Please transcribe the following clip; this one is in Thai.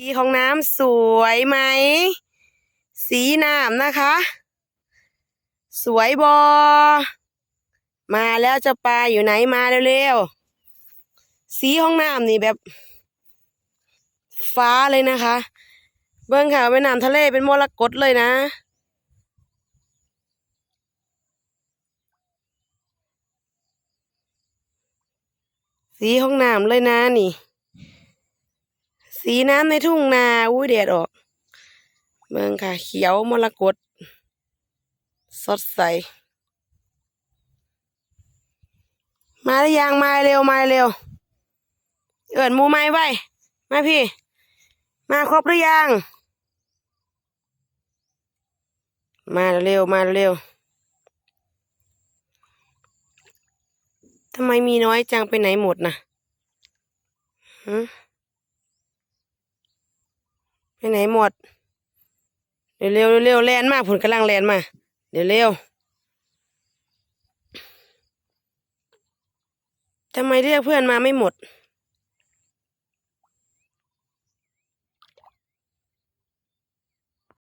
สีของน้ำสวยไหม สีน้ำนะคะ สวยบอ มาแล้วจะปลาอยู่ไหนมาเร็วๆ สีของน้ำนี่แบบ ฟ้าเลยนะคะ เบิ้งค่ะเป็นน้ำทะเลเป็นมรกตเลยนะ สีของน้ำเลยนะนี่ สีน้ำในทุ่งนาอุ้ยแดดออกเมืองค่ะ เขียวมรกตสดใส มาหรือยังมาเร็วมาเร็ว เอิดมูไม้ไว้มาพี่ มาครบหรือยัง มาเร็วมาเร็วทำไมมีน้อยจังไปไหนหมดนะฮะ ไปไหนหมด เร็วเร็วเร็วแลนมากผลกำลังแลนมา เดี๋ยวเร็วทำไมเรียกเพื่อนมาไม่หมด